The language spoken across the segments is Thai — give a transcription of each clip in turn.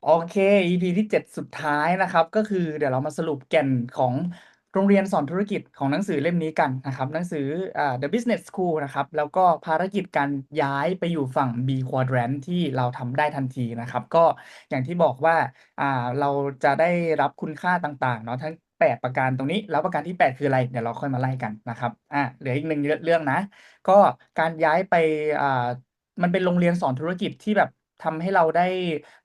โอเค EP ที่ 7 สุดท้ายนะครับ ก็คือเดี๋ยวเรามาสรุปแก่นของโรงเรียนสอนธุรกิจของหนังสือเล่มนี้กันนะครับ หนังสืออ่า The Business School นะครับ แล้วก็ภารกิจการย้ายไปอยู่ฝั่ง B Quadrant ที่เราทำได้ทันทีนะครับ ก็อย่างที่บอกว่าอ่าเราจะได้รับคุณค่าต่างๆเนาะทั้ง 8 ประการตรงนี้ แล้วประการที่ 8 คืออะไร เดี๋ยวเราค่อยมาไล่กันนะครับอะเหลืออีกหนึ่งเรื่องนะ ก็การย้ายไปอ่ามันเป็นโรงเรียนสอนธุรกิจที่แบบ ทำให้เราได้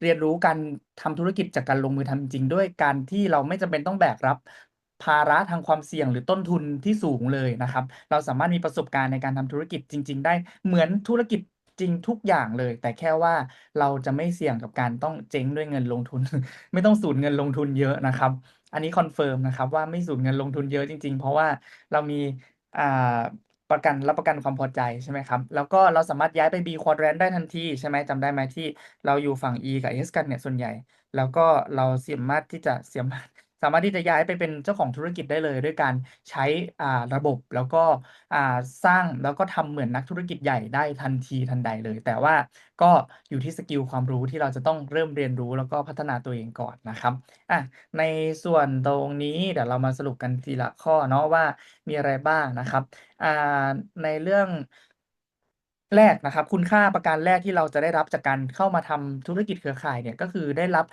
เรียนรู้การทำธุรกิจจากการลงมือทำจริงด้วยการที่เราไม่จำเป็นต้องแบกรับ ภาระทางความเสี่ยงหรือต้นทุนที่สูงเลยนะครับ เราสามารถมีประสบการณ์ในการทำธุรกิจจริง ๆ ได้เหมือนธุรกิจจริงทุกอย่างเลย แต่แค่ว่าเราจะไม่เสี่ยงกับการต้องเจ๊งด้วยเงินลงทุน ไม่ต้องสูญเงินลงทุนเยอะนะครับ อันนี้คอนเฟิร์มนะครับว่าไม่สูญเงินลงทุนเยอะจริง ๆ เพราะว่าเรามีอ่า ประกันรับประกันความพอใจใช่ไหมครับ แล้วก็เราสามารถย้ายไป B Quadrant ได้ทันที ใช่ไหมจำได้ไหมที่เราอยู่ฝั่ง E กับ S กันเนี่ยส่วนใหญ่ แล้วก็เราสามารถที่จะเสียม สามารถที่จะย้ายไปเป็นเจ้าของธุรกิจได้เลย ด้วยการใช้อ่าระบบแล้วก็อ่าสร้างแล้วก็ทำเหมือนนักธุรกิจใหญ่ได้ทันทีทันใดเลย แต่ว่าก็อยู่ที่สกิลความรู้ที่เราจะต้องเริ่มเรียนรู้แล้วก็พัฒนาตัวเองก่อนนะครับอะในส่วนตรงนี้เดี๋ยวเรามาสรุปกันทีละข้อเนาะว่ามีอะไรบ้างนะครับอ่าในเรื่องแรกนะครับ คุณค่าประการแรกที่เราจะได้รับจากการเข้ามาทำธุรกิจเครือข่ายเนี่ยก็คือได้รับ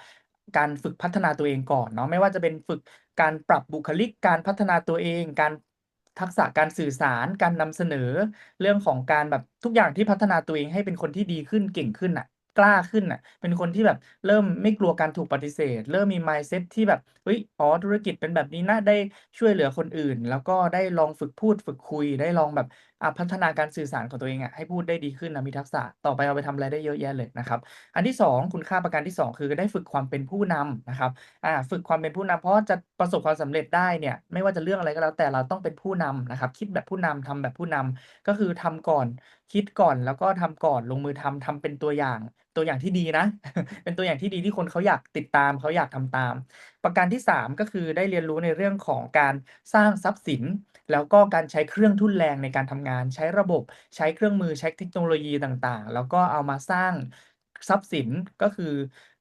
การฝึกพัฒนาตัวเองก่อนเนาะไม่ว่าจะเป็นฝึกการปรับบุคลิกการพัฒนาตัวเอง การทักษะการสื่อสารการนำเสนอ เรื่องของการแบบทุกอย่างที่พัฒนาตัวเองให้เป็นคนที่ดีขึ้นเก่งขึ้นน่ะกล้าขึ้นน่ะ เป็นคนที่แบบเริ่มไม่กลัวการถูกปฏิเสธ เริ่มมี mindset ที่แบบเฮ้ยอ๋อธุรกิจเป็นแบบนี้นะได้ช่วยเหลือคนอื่น แล้วก็ได้ลองฝึกพูดฝึกคุยได้ลองแบบ พัฒนาการสื่อสารของตัวเองอะให้พูดได้ดีขึ้นนะมีทักษะต่อไปเอาไปทำอะไรได้เยอะแยะเลยนะครับ อันที่ 2 คุณค่าประการที่ 2 คือได้ฝึกความเป็นผู้นำนะครับอ่าฝึกความเป็นผู้นำเพราะจะประสบความสำเร็จได้เนี่ยไม่ว่าจะเรื่องอะไรก็แล้วแต่เราต้องเป็นผู้นำนะครับ คิดแบบผู้นำทำแบบผู้นำก็คือทำก่อนคิดก่อนแล้วก็ทำก่อนลงมือทำทำเป็นตัวอย่างตัวอย่างที่ดีนะ เป็นตัวอย่างที่ดีที่คนเขาอยากติดตามเขาอยากทำตาม ประการที่ 3 ก็คือได้เรียนรู้ในเรื่องของการสร้างทรัพย์สิน แล้วก็การใช้เครื่องทุ่นแรงในการทำงาน ใช้ระบบ ใช้เครื่องมือ ใช้เทคโนโลยีต่างๆ แล้วก็เอามาสร้างทรัพย์สินก็คือ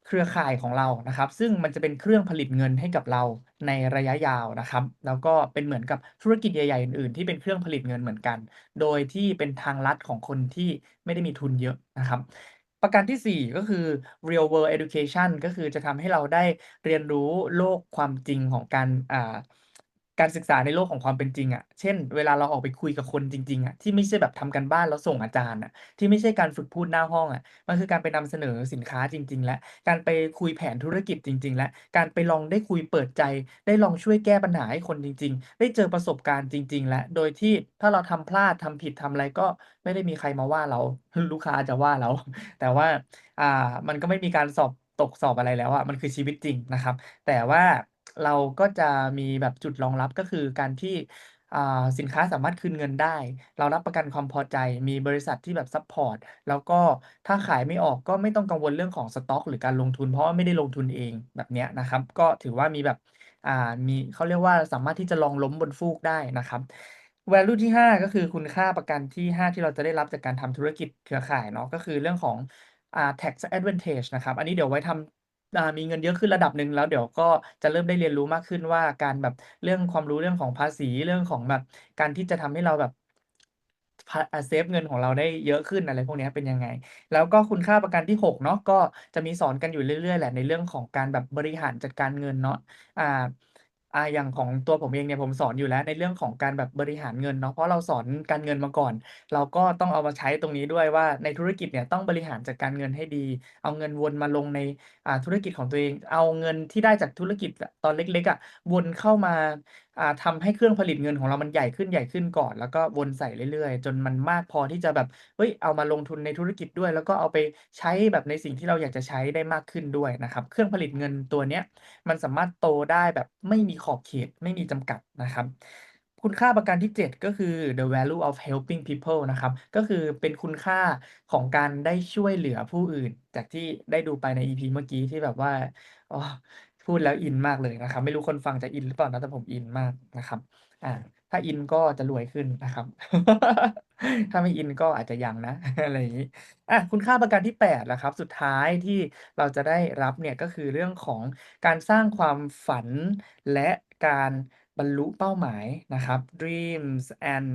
เครือข่ายของเรานะครับ ซึ่งมันจะเป็นเครื่องผลิตเงินให้กับเราในระยะยาวนะครับ แล้วก็เป็นเหมือนกับธุรกิจใหญ่ๆอื่นๆที่เป็นเครื่องผลิตเงินเหมือนกัน โดยที่เป็นทางลัดของคนที่ไม่ได้มีทุนเยอะนะครับ ประการที่ 4 ก็คือ Real World Education ก็คือจะทำให้เราได้เรียนรู้โลกความจริงของการอ่า การศึกษาในโลกของความเป็นจริงอะเช่น เวลาเราออกไปคุยกับคนจริง ๆอะที่ไม่ใช่แบบทำการบ้านแล้วส่งอาจารย์อะที่ไม่ใช่การฝึกพูดหน้าห้องอะมันคือการไปนำเสนอสินค้าจริง ๆ แล้วการไปคุยแผนธุรกิจจริง ๆ แล้วการไปลองได้คุยเปิดใจ ได้ลองช่วยแก้ปัญหาให้คนจริง ๆ ได้เจอประสบการณ์จริง ๆ แล้วโดยที่ถ้าเราทำพลาดทำผิดทำอะไรก็ไม่ได้มีใครมาว่าเราลูกค้าจะว่าเรา แต่ว่าอ่ามันก็ไม่มีการสอบตกสอบอะไรแล้วอะมันคือชีวิตจริงนะครับ แต่ว่า เราก็จะมีแบบจุดรองรับ ก็คือการที่ อ่า สินค้าสามารถคืนเงินได้ เรารับประกันความพอใจ มีบริษัทที่แบบซัปพอร์ต แล้วก็ถ้าขายไม่ออกก็ไม่ต้องกังวลเรื่องของสต๊อก หรือการลงทุน เพราะว่าไม่ได้ลงทุนเอง แบบเนี้ยนะครับ ก็ถือว่ามีแบบ อ่า มี เขาเรียกว่า สามารถที่จะลองล้มบนฟูกได้นะครับ Value ที่ 5 ก็คือคุณค่าประกันที่ 5 ที่เราจะได้รับจากการทำธุรกิจเครือข่ายเนาะ ก็คือเรื่องของ อ่า tax advantage นะครับ อันนี้เดี๋ยวไว้ทำ อ่ามีเงินเยอะขึ้นระดับหนึ่งแล้วเดี๋ยวก็จะเริ่มได้เรียนรู้มากขึ้นว่าการแบบเรื่องความรู้เรื่องของภาษีเรื่องของแบบการที่จะทำให้เราแบบพอ่าเซฟเงินของเราได้เยอะขึ้นอะไรพวกเนี้ยเป็นยังไง แล้วก็คุณค่าประกันที่6เนาะก็จะมีสอนกันอยู่เรื่อยๆแหละในเรื่องของการแบบบริหารจัดการเงินเนาะอ่า อ่า อย่างของตัวผมเองเนี่ย ผมสอนอยู่แล้วในเรื่องของการแบบบริหารเงินเนาะ เพราะเราสอนการเงินมาก่อน เราก็ต้องเอามาใช้ตรงนี้ด้วยว่า ในธุรกิจเนี่ยต้องบริหารจัดการเงินให้ดี เอาเงินวนมาลงใน อ่า ธุรกิจของตัวเอง เอาเงินที่ได้จากธุรกิจอะตอนเล็ก ๆ อะ วนเข้ามา อ่าทำให้เครื่องผลิตเงินของเรามันใหญ่ขึ้น ใหญ่ขึ้นก่อน แล้วก็วนใส่เรื่อย ๆ จนมันมากพอที่จะแบบ เฮ้ย เอามาลงทุนในธุรกิจด้วย แล้วก็เอาไปใช้แบบในสิ่งที่เราอยากจะใช้ได้มากขึ้นด้วยนะครับ เครื่องผลิตเงินตัวเนี้ย มันสามารถโตได้แบบไม่มีขอบเขต ไม่มีจำกัดนะครับ คุณค่าประการที่ 7 ก็คือ The Value of Helping People นะครับ ก็คือเป็นคุณค่าของการได้ช่วยเหลือผู้อื่น จากที่ได้ดูไปใน EP เมื่อกี้ที่แบบว่าอ้อ พูดแล้วอินมากเลยนะครับ ไม่รู้คนฟังจะอินหรือเปล่านะแต่ผมอินมากนะครับ อ่า ถ้าอินก็จะรวยขึ้นนะครับ ถ้าไม่อินก็อาจจะยังนะ อะไรอย่างงี้อะคุณค่าประการที่8ล่ะครับ สุดท้ายที่เราจะได้รับเนี่ยก็คือเรื่องของการสร้างความฝันและการบรรลุเป้าหมายนะครับ Dreams and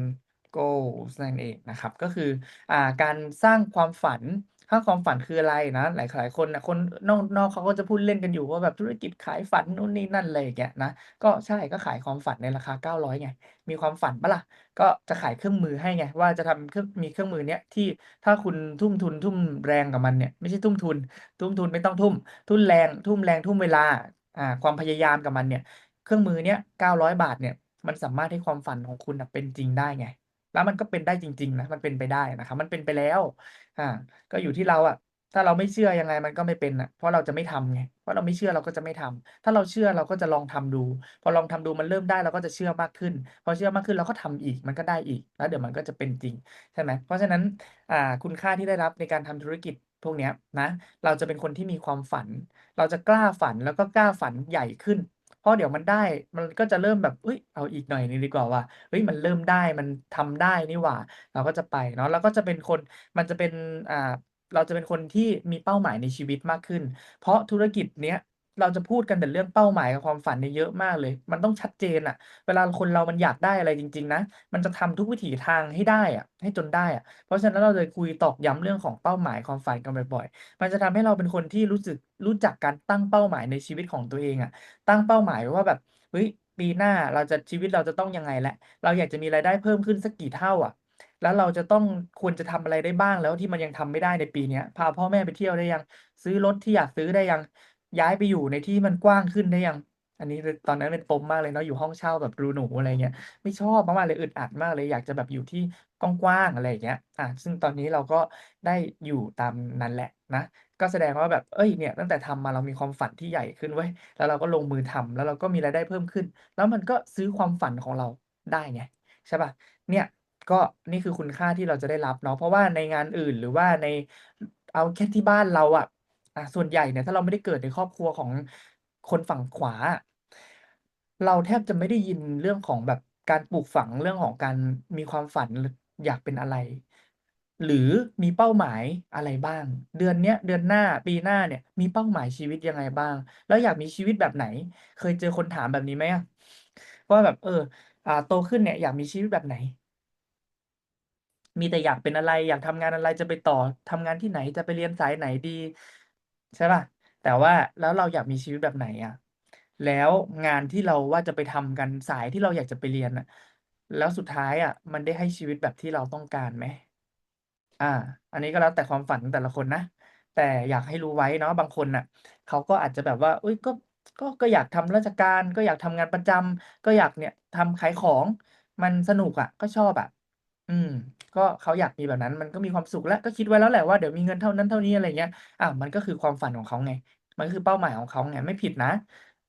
Goals นั่นเองนะครับ ก็คืออ่าการสร้างความฝัน สร้างความฝันคืออะไรนะ หลายๆคนนะคนนอกนอกเขาก็จะพูดเล่นกันอยู่ว่าแบบธุรกิจขายฝันนู่นนี่นั่นอะไรอย่างเงี้ยนะ ก็ใช่ก็ขายความฝันในราคา 900ไง มีความฝันปะล่ะ?ก็จะขายเครื่องมือให้ไง ว่าจะทำเครื่องมีเครื่องมือเนี้ยที่ถ้าคุณทุ่มทุนทุ่มแรงกับมันเนี่ยไม่ใช่ทุ่มทุน ทุ่มทุนไม่ต้องทุ่ม ทุ่นแรง ทุ่มแรงทุ่มเวลาอ่าความพยายามกับมันเนี่ย เครื่องมือเนี้ย900 บาทเนี่ยมันสามารถให้ความฝันของคุณนะเป็นจริงได้ไง แล้วมันก็เป็นได้จริง ๆ นะ มันเป็นไปได้นะครับ มันเป็นไปแล้ว อ่า ก็อยู่ที่เราอะถ้าเราไม่เชื่อยังไงมันก็ไม่เป็นน่ะเพราะเราจะไม่ทำไง เพราะเราไม่เชื่อเราก็จะไม่ทำถ้าเราเชื่อเราก็จะลองทำดู พอลองทำดูมันเริ่มได้เราก็จะเชื่อมากขึ้น พอเชื่อมากขึ้นเราก็ทำอีก มันก็ได้อีก แล้วเดี๋ยวมันก็จะเป็นจริงใช่ไหม เพราะฉะนั้น อ่า คุณค่าที่ได้รับในการทำธุรกิจพวกเนี้ยนะ เราจะเป็นคนที่มีความฝัน เราจะกล้าฝันแล้วก็กล้าฝันใหญ่ขึ้น ราะเดี๋ยวมันได้ มันก็จะเริ่มแบบ"อุ๊ย เอาอีกหน่อยหนึ่งดีกว่าว่ะ เฮ้ย มันเริ่มได้ มันทำได้นี่หว่า"เราก็จะไปเนาะ แล้วก็จะเป็นคน มันจะเป็น อ่า เราจะเป็นคนที่มีเป้าหมายในชีวิตมากขึ้น เพราะธุรกิจเนี้ย เราจะพูดกันแต่เรื่องเป้าหมายกับความฝันเนี่ยเยอะมากเลย มันต้องชัดเจนน่ะเวลาคนเรามันอยากได้อะไรจริง ๆ นะ มันจะทำทุกวิถีทางให้ได้อะให้จนได้อะเพราะฉะนั้นเราเลยคุยตอกย้ำเรื่องของเป้าหมายความฝันกันบ่อยๆ มันจะทำให้เราเป็นคนที่รู้สึกรู้จักการตั้งเป้าหมายในชีวิตของตัวเองอะตั้งเป้าหมายว่าแบบเฮ้ยปีหน้าเราจะชีวิตเราจะต้องยังไงแล้วเราอยากจะมีรายได้เพิ่มขึ้นสักกี่เท่าอะแล้วเราจะต้องควรจะทำอะไรได้บ้างแล้วที่มันยังทำไม่ได้ในปีเนี้ย พาพ่อแม่ไปเที่ยวได้ยัง?ซื้อรถที่อยากซื้อได้ยัง? ย้ายไปอยู่ในที่มันกว้างขึ้นได้ยัง?อันนี้ตอนนั้นเป็นปมมากเลยเนาะอยู่ห้องเช่าแบบรูหนูอะไรเงี้ยไม่ชอบมากๆเลยอึดอัดมากเลย อยากจะแบบอยู่ที่กว้างๆอะไรอย่างเงี้ยอาซึ่งตอนนี้เราก็ได้อยู่ตามนั้นแหละนะ ก็แสดงว่าแบบเฮ้ยเนี่ยตั้งแต่ทำมาเรามีความฝันที่ใหญ่ขึ้นเว้ยแล้วเราก็ลงมือทำแล้วเราก็มีรายได้เพิ่มขึ้น แล้วมันก็ซื้อความฝันของเราได้ไงใช่เปล่า?เนี่ยก็นี่คือคุณค่าที่เราจะได้รับเนาะเพราะว่าในงานอื่นหรือว่าในเอาแค่ที่บ้านเราอะ อะส่วนใหญ่เนี่ยถ้าเราไม่ได้เกิดในครอบครัวของคนฝั่งขวา เราแทบจะไม่ได้ยินเรื่องของแบบการปลูกฝังเรื่องของการมีความฝันอยากเป็นอะไร หรือมีเป้าหมายอะไรบ้าง เดือนเนี้ยเดือนหน้าปีหน้าเนี่ย มีเป้าหมายชีวิตยังไงบ้าง แล้วอยากมีชีวิตแบบไหน เคยเจอคนถามแบบนี้ไหมอะ?ว่าแบบ เออ อ่า โตขึ้นเนี่ย อยากมีชีวิตแบบไหน?มีแต่อยากเป็นอะไร อยากทำงานอะไรจะไปต่อทำงานที่ไหนจะไปเรียนสายไหนดี ใช่เปล่า?แต่ว่าแล้วเราอยากมีชีวิตแบบไหนอะ?แล้วงานที่เราว่าจะไปทำกันสายที่เราอยากจะไปเรียนน่ะ แล้วสุดท้ายอะ มันได้ให้ชีวิตแบบที่เราต้องการไหม?อ่า อันนี้ก็แล้วแต่ความฝันของแต่ละคนนะ แต่อยากให้รู้ไว้เนาะบางคนน่ะเขาก็อาจจะแบบว่าอุ๊ยก็ก็ก็อยากทำราชการ ก็อยากทำงานประจำก็อยากเนี่ยทำขายของ มันสนุกอะ ก็ชอบอะ อืม ก็เขาอยากมีแบบนั้น มันก็มีความสุขแล้ว ก็คิดไว้แล้วแหละว่า เดี๋ยวมีเงินเท่านั้นเท่านี้ อะไรอย่างเงี้ย อ้าว มันก็คือความฝันของเขาไง มันก็คือเป้าหมายของเขาไง ไม่ผิดนะ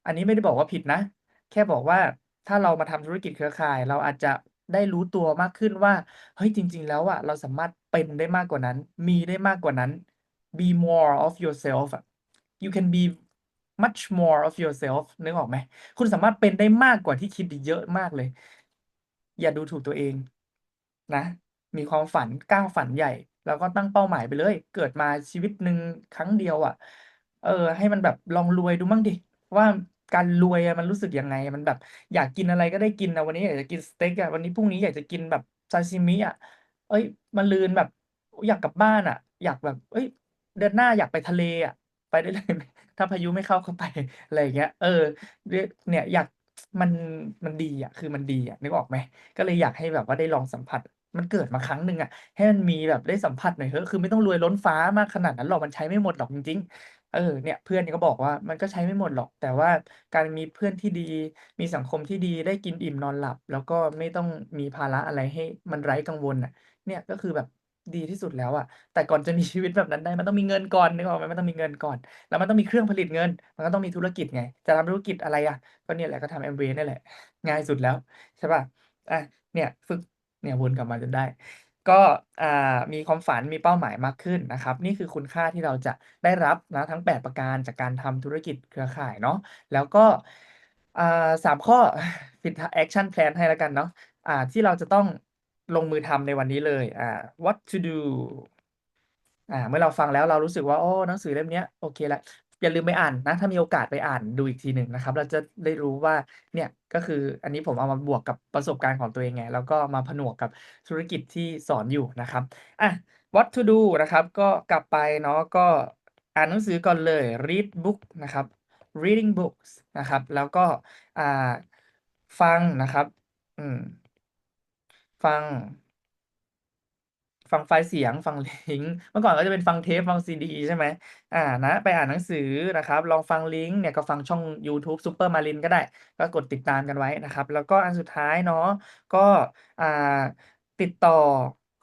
อันนี้ไม่ได้บอกว่าผิดนะ แค่บอกว่า ถ้าเรามาทำธุรกิจเครือข่าย เราอาจจะได้รู้ตัวมากขึ้นว่า เฮ้ย จริง ๆ แล้วอะ เราสามารถเป็นได้มากกว่านั้น มีได้มากกว่านั้น be more of yourself อะ you can be much more of yourself นึกออกไหม?คุณสามารถเป็นได้มากกว่าที่คิดอีกเยอะมากเลย อย่าดูถูกตัวเอง นะ มีความฝันกล้าฝันใหญ่ แล้วก็ตั้งเป้าหมายไปเลย เกิดมาชีวิตหนึ่งครั้งเดียวอะเออ ให้มันแบบลองรวยดูมั่งดิ ว่าการรวยอะมันรู้สึกยังไง มันแบบ อยากกินอะไรก็ได้กินอะวันนี้อยากจะกินสเต็กอะวันนี้พรุ่งนี้อยากจะกินแบบซาซิมิอะเฮ้ยมะรืนแบบอยากกลับบ้านอะอยากแบบเฮ้ย เดือนหน้าอยากไปทะเลอะไปได้เลย?ถ้าพายุไม่เข้าก็ไปอะไรอย่างเงี้ย เออเนี่ยอยากมันมันดีอะคือมันดีอะนึกออกไหม?ก็เลยอยากให้แบบว่าได้ลองสัมผัส มันเกิดมาครั้งหนึ่งอะให้มันมีแบบได้สัมผัสหน่อยเถอะ คือไม่ต้องรวยล้นฟ้ามากขนาดนั้นหรอก มันใช้ไม่หมดหรอกจริง ๆ เออ เนี่ยเพื่อนก็บอกว่า"มันก็ใช้ไม่หมดหรอก แต่ว่าการมีเพื่อนที่ดี มีสังคมที่ดี ได้กินอิ่มนอนหลับ แล้วก็ไม่ต้องมีภาระอะไรให้มันไร้กังวลน่ะ เนี่ยก็คือแบบดีที่สุดแล้วอะ"แต่ก่อนจะมีชีวิตแบบนั้นได้มันต้องมีเงินก่อน นึกออกไหม?มันต้องมีเงินก่อน แล้วมันต้องมีเครื่องผลิตเงิน มันก็ต้องมีธุรกิจไง จะทำธุรกิจอะไรอะ?ก็เนี่ยแหละ ก็ทำ Amway เนี่ยแหละ ง่ายสุดแล้ว ใช่เปล่า?อา เนี่ย ฝึก เนี่ยวนกลับมาจนได้ ก็อ่ามีความฝันมีเป้าหมายมากขึ้นนะครับ นี่คือคุณค่าที่เราจะได้รับนะทั้ง 8 ประการจากการทำธุรกิจเครือข่ายเนาะแล้วก็อ่า3ข้อปิดแอกชันแพลนให้แล้วกันเนาะอ่าที่เราจะต้องลงมือทำในวันนี้เลยอ่า what to do อ่าเมื่อเราฟังแล้วเรารู้สึกว่าโอ้หนังสือเล่มนี้โอเคแล้ว อย่าลืมไปอ่านนะ ถ้ามีโอกาสไปอ่านดูอีกทีหนึ่งนะครับ เราจะได้รู้ว่าเนี่ยก็คืออันนี้ผมเอามาบวกกับประสบการณ์ของตัวเองไง แล้วก็มาผนวกกับธุรกิจที่สอนอยู่นะครับอะ what to do นะครับ ก็กลับไปเนาะก็อ่านหนังสือก่อนเลย read book นะครับ reading books นะครับ แล้วก็อ่าฟังนะครับ อืม ฟัง ฟังไฟล์เสียงฟังลิงก์เมื่อก่อนก็จะเป็นฟังเทปฟังซีดีใช่ไหมอ่านะไปอ่านหนังสือนะครับ ลองฟังลิงก์เนี่ยก็ฟังช่อง YouTube Super Marin ก็ได้ ก็กดติดตามกันไว้นะครับ แล้วก็อันสุดท้ายเนาะก็อ่าติดต่อ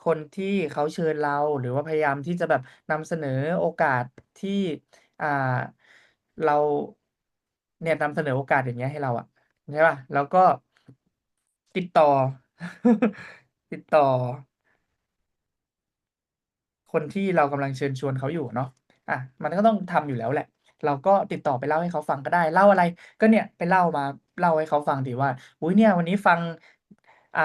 คนที่เขาเชิญเราหรือว่าพยายามที่จะแบบนำเสนอโอกาสที่อ่าเราเนี่ยนำเสนอโอกาสอย่างเงี้ยให้เราอะใช่ป่ะแล้วก็ติดต่อ ติดต่อ คนที่เรากำลังเชิญชวนเขาอยู่เนาะอะมันก็ต้องทำอยู่แล้วแหละ เราก็ติดต่อไปเล่าให้เขาฟังก็ได้เล่าอะไร ก็เนี่ยไปเล่ามาเล่าให้เขาฟังดีว่าอุ้ยเนี่ยวันนี้ฟังอ่า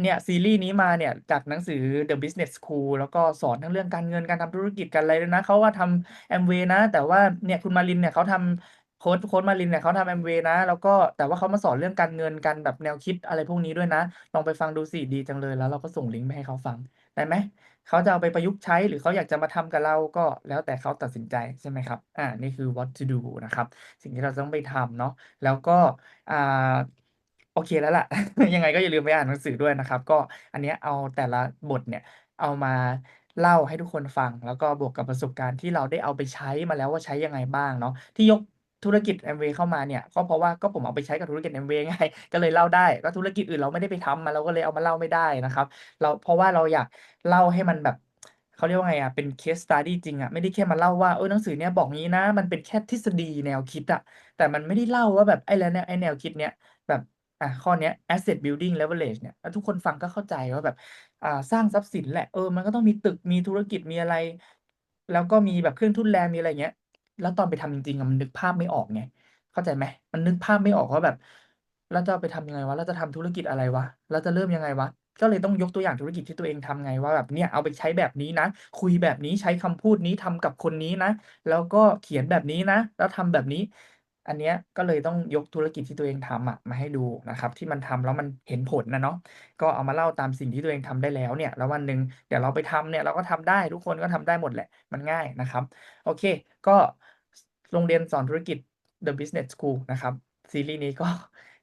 เนี่ยซีรีส์นี้มาเนี่ยจากหนังสือ The Business School แล้วก็สอนทั้งเรื่องการเงินการทำธุรกิจกันอะไรด้วยนะเขาว่าทำแอมเวนะ แต่ว่าเนี่ยคุณมารินเนี่ยเขาทำโค้ดโค้ดมารินเนี่ยเขาทำแอมเวนะ แล้วก็แต่ว่าเขามาสอนเรื่องการเงินการแบบแนวคิดอะไรพวกนี้ด้วยนะ ลองไปฟังดูสิดีจังเลยแล้วเราก็ส่งลิงก์ไปให้เขาฟังได้ไหม เขาจะเอาไปประยุกต์ใช้ หรือเขาอยากจะมาทำกับเราก็แล้วแต่เขาตัดสินใจใช่ไหมครับ อ่า นี่คือ what to do นะครับ สิ่งที่เราต้องไปทำเนาะ แล้วก็ อ่า โอเคแล้วล่ะ ยังไงก็อย่าลืมไปอ่านหนังสือด้วยนะครับ ก็อันเนี้ยเอาแต่ละบทเนี่ยเอามาเล่าให้ทุกคนฟัง แล้วก็บวกกับประสบการณ์ที่เราได้เอาไปใช้มาแล้วว่าใช้ยังไงบ้างเนาะ ที่ยก ธุรกิจ Amway เข้ามาเนี่ยก็เพราะว่าก็ผมเอาไปใช้กับธุรกิจ Amway ไงก็เลยเล่าได้ก็ธุรกิจอื่นเราไม่ได้ไปทำมาเราก็เลยเอามาเล่าไม่ได้นะครับ เราเพราะว่าเราอยากเล่าให้มันแบบเขาเรียกว่าไงอะเป็น case study จริงอะไม่ได้แค่มาเล่าว่าเออหนังสือเนี้ยบอกงี้นะ มันเป็นแค่ทฤษฎีแนวคิดอะแต่มันไม่ได้เล่าว่าแบบไอ้แล้วเนี่ยไอ้แนวคิดเนี้ยแบบอะข้อเนี้ย asset building leverage เนี่ยทุกคนฟังก็เข้าใจว่าแบบอ่าสร้างทรัพย์สินแหละเออมันก็ต้องมีตึกมีธุรกิจมีอะไร แล้วก็มีแบบเครื่องทุนแรงมีอะไรเงี้ย แล้วตอนไปทำจริง ๆ อะ มันนึกภาพไม่ออกไง เข้าใจไหม มันนึกภาพไม่ออกว่าแบบ เราจะเอาไปทำยังไงวะ เราจะทำธุรกิจอะไรวะ เราจะเริ่มยังไงวะ ก็เลยต้องยกตัวอย่างธุรกิจที่ตัวเองทำไงว่าแบบ เนี่ย เอาไปใช้แบบนี้นะ คุยแบบนี้ ใช้คำพูดนี้ ทำกับคนนี้นะ แล้วก็เขียนแบบนี้นะ แล้วทำแบบนี้ อันเนี้ยก็เลยต้องยกธุรกิจที่ตัวเองทำอะมาให้ดูนะครับ ที่มันทำแล้วมันเห็นผลนะเนาะก็เอามาเล่าตามสิ่งที่ตัวเองทำได้แล้วเนี่ย แล้ววันหนึ่งเดี๋ยวเราไปทำเนี่ยเราก็ทำได้ทุกคนก็ทำได้หมดแหละมันง่ายนะครับ โอเค ก็โรงเรียนสอนธุรกิจ The Business School นะครับซีรีส์นี้ก็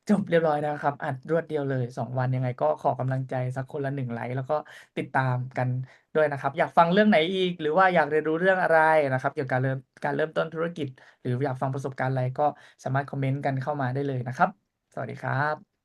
จบเรียบร้อยนะครับ อัดรวดเดียวเลย 2 วันยังไงก็ขอกำลังใจสักคนละหนึ่งไลค์แล้วก็ติดตามกันด้วยนะครับ อยากฟังเรื่องไหนอีก หรือว่าอยากเรียนรู้เรื่องอะไรนะครับ เกี่ยวกับการเริ่มการเริ่มต้นธุรกิจ หรืออยากฟังประสบการณ์อะไรก็สามารถคอมเมนต์กันเข้ามาได้เลยนะครับ สวัสดีครับ